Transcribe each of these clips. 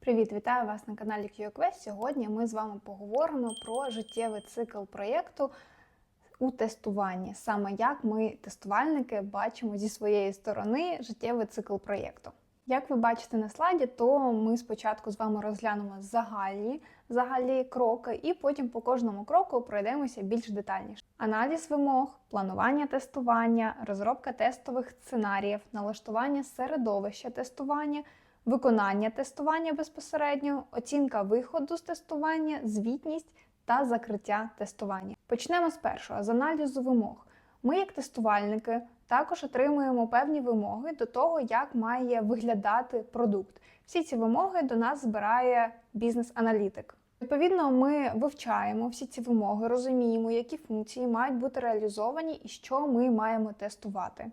Привіт, вітаю вас на каналі QQuest. Сьогодні ми з вами поговоримо про життєвий цикл проєкту у тестуванні. Саме як ми, тестувальники, бачимо зі своєї сторони життєвий цикл проєкту. Як ви бачите на слайді, то ми спочатку з вами розглянемо загальні, загальні кроки, і потім по кожному кроку пройдемося більш детальніше. Аналіз вимог, планування тестування, розробка тестових сценаріїв, налаштування середовища тестування, виконання тестування безпосередньо, оцінка виходу з тестування, звітність та закриття тестування. Почнемо з першого з аналізу вимог. Ми, як тестувальники, також отримуємо певні вимоги до того, як має виглядати продукт. Всі ці вимоги до нас збирає бізнес-аналітик. Відповідно, ми вивчаємо всі ці вимоги, розуміємо, які функції мають бути реалізовані і що ми маємо тестувати.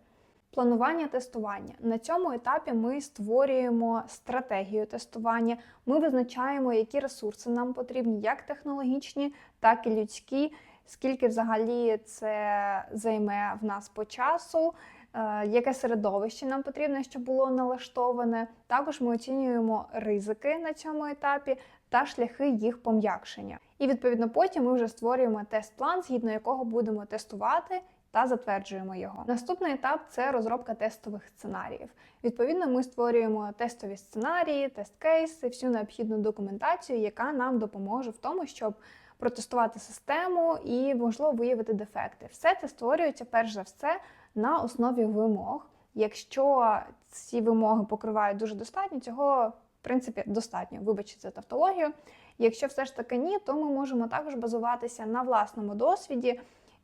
Планування тестування на цьому етапі ми створюємо стратегію тестування. Ми визначаємо, які ресурси нам потрібні, як технологічні, так і людські. Скільки взагалі це займе в нас по часу, е, яке середовище нам потрібно, щоб було налаштоване. Також ми оцінюємо ризики на цьому етапі та шляхи їх пом'якшення. І відповідно потім ми вже створюємо тест-план, згідно якого будемо тестувати та затверджуємо його. Наступний етап це розробка тестових сценаріїв. Відповідно, ми створюємо тестові сценарії, тест-кейси, всю необхідну документацію, яка нам допоможе в тому, щоб протестувати систему і можливо виявити дефекти. Все це створюється перш за все на основі вимог. Якщо ці вимоги покривають дуже достатньо, цього в принципі достатньо. Вибачте за тавтологію. Якщо все ж таки ні, то ми можемо також базуватися на власному досвіді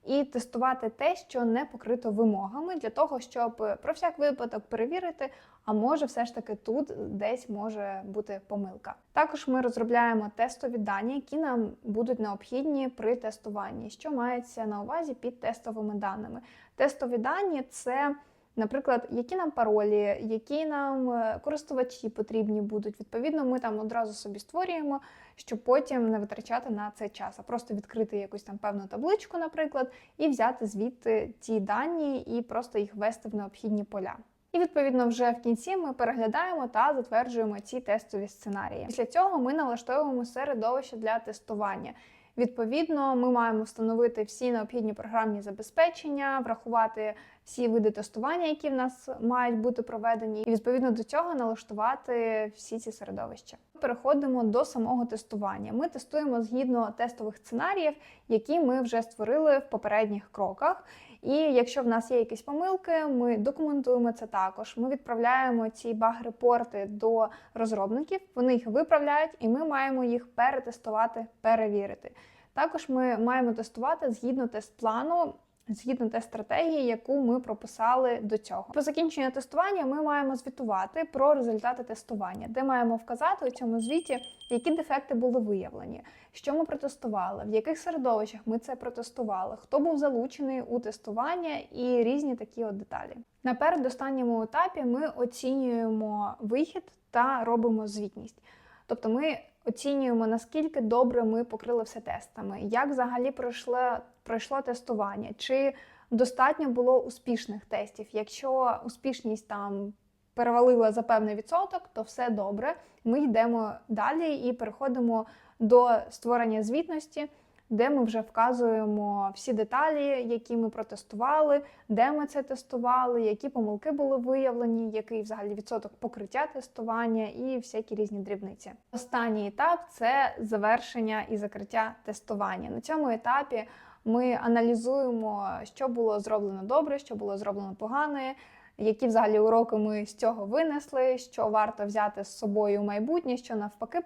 і тестувати те, що не покрито вимогами, для того, щоб про всяк випадок перевірити, а може, все ж таки тут десь може бути помилка. Також ми розробляємо тестові дані, які нам будуть необхідні при тестуванні, що мається на увазі під тестовими даними. Тестові дані це. Наприклад, які нам паролі, які нам е, користувачі потрібні будуть. Відповідно, ми там одразу собі створюємо, щоб потім не витрачати на це час, а просто відкрити якусь там певну табличку, наприклад, і взяти звідти ті дані і просто їх ввести в необхідні поля. І відповідно вже в кінці ми переглядаємо та затверджуємо ці тестові сценарії. Після цього ми налаштовуємо середовище для тестування. Відповідно, ми маємо встановити всі необхідні програмні забезпечення, врахувати всі види тестування, які в нас мають бути проведені, і відповідно до цього налаштувати всі ці середовища. Переходимо до самого тестування. Ми тестуємо згідно тестових сценаріїв, які ми вже створили в попередніх кроках. І якщо в нас є якісь помилки, ми документуємо це також. Ми відправляємо ці баг-репорти до розробників, вони їх виправляють, і ми маємо їх перетестувати, перевірити. Також ми маємо тестувати згідно тест-плану. Згідно тест стратегії, яку ми прописали до цього. По закінченню тестування ми маємо звітувати про результати тестування, де маємо вказати у цьому звіті, які дефекти були виявлені, що ми протестували, в яких середовищах ми це протестували, хто був залучений у тестування і різні такі от деталі. На передостанньому етапі ми оцінюємо вихід та робимо звітність. Тобто ми оцінюємо, наскільки добре ми покрили все тестами, як взагалі пройшло, пройшло тестування, чи достатньо було успішних тестів. Якщо успішність там перевалила за певний відсоток, то все добре. Ми йдемо далі і переходимо до створення звітності де ми вже вказуємо всі деталі, які ми протестували, де ми це тестували, які помилки були виявлені, який взагалі відсоток покриття тестування і всякі різні дрібниці. Останній етап це завершення і закриття тестування. На цьому етапі ми аналізуємо, що було зроблено добре, що було зроблено погане які взагалі уроки ми з цього винесли, що варто взяти з собою в майбутнє, що навпаки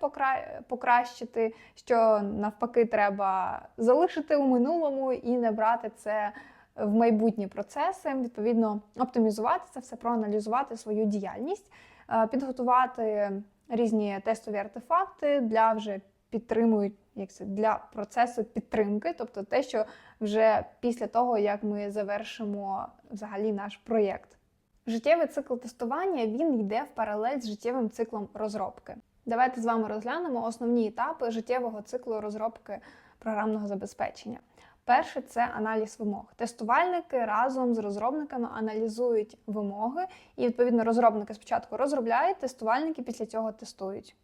покращити, що навпаки треба залишити у минулому і не брати це в майбутні процеси. Відповідно, оптимізувати це все, проаналізувати свою діяльність, е, підготувати різні тестові артефакти для вже підтримують як це для процесу підтримки, тобто те, що вже після того, як ми завершимо взагалі наш проєкт. Життєвий цикл тестування він йде в паралель з життєвим циклом розробки. Давайте з вами розглянемо основні етапи життєвого циклу розробки програмного забезпечення. Перше це аналіз вимог. Тестувальники разом з розробниками аналізують вимоги, і відповідно розробники спочатку розробляють, тестувальники після цього тестують.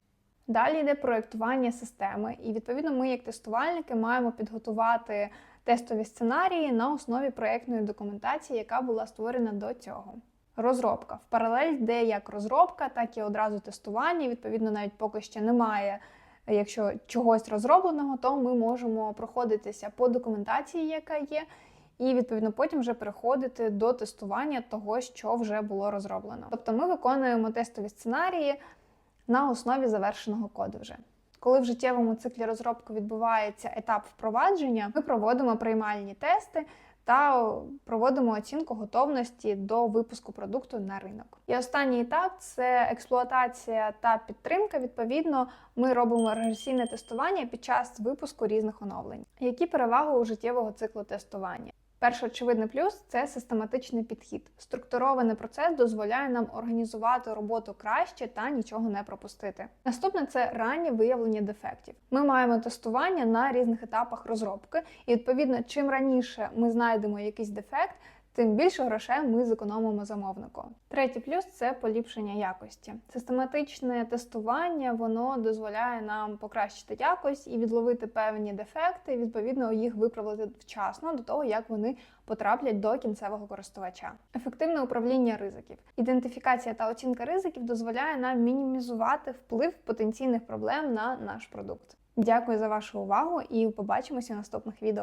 Далі йде проєктування системи, і відповідно ми, як тестувальники, маємо підготувати тестові сценарії на основі проєктної документації, яка була створена до цього. Розробка в паралель йде як розробка, так і одразу тестування. Відповідно, навіть поки ще немає. Якщо чогось розробленого, то ми можемо проходитися по документації, яка є, і відповідно потім вже переходити до тестування того, що вже було розроблено. Тобто ми виконуємо тестові сценарії на основі завершеного коду вже. Коли в життєвому циклі розробки відбувається етап впровадження, ми проводимо приймальні тести та проводимо оцінку готовності до випуску продукту на ринок. І останній етап це експлуатація та підтримка. Відповідно, ми робимо регресійне тестування під час випуску різних оновлень. Які переваги у життєвого циклу тестування? Перший очевидний плюс це систематичний підхід. Структурований процес дозволяє нам організувати роботу краще та нічого не пропустити. Наступне це раннє виявлення дефектів. Ми маємо тестування на різних етапах розробки, і відповідно, чим раніше ми знайдемо якийсь дефект. Тим більше грошей ми зекономимо замовнику. Третій плюс це поліпшення якості. Систематичне тестування воно дозволяє нам покращити якість і відловити певні дефекти, і, відповідно їх виправити вчасно до того, як вони потраплять до кінцевого користувача. Ефективне управління ризиків. Ідентифікація та оцінка ризиків дозволяє нам мінімізувати вплив потенційних проблем на наш продукт. Дякую за вашу увагу і побачимося в наступних відео.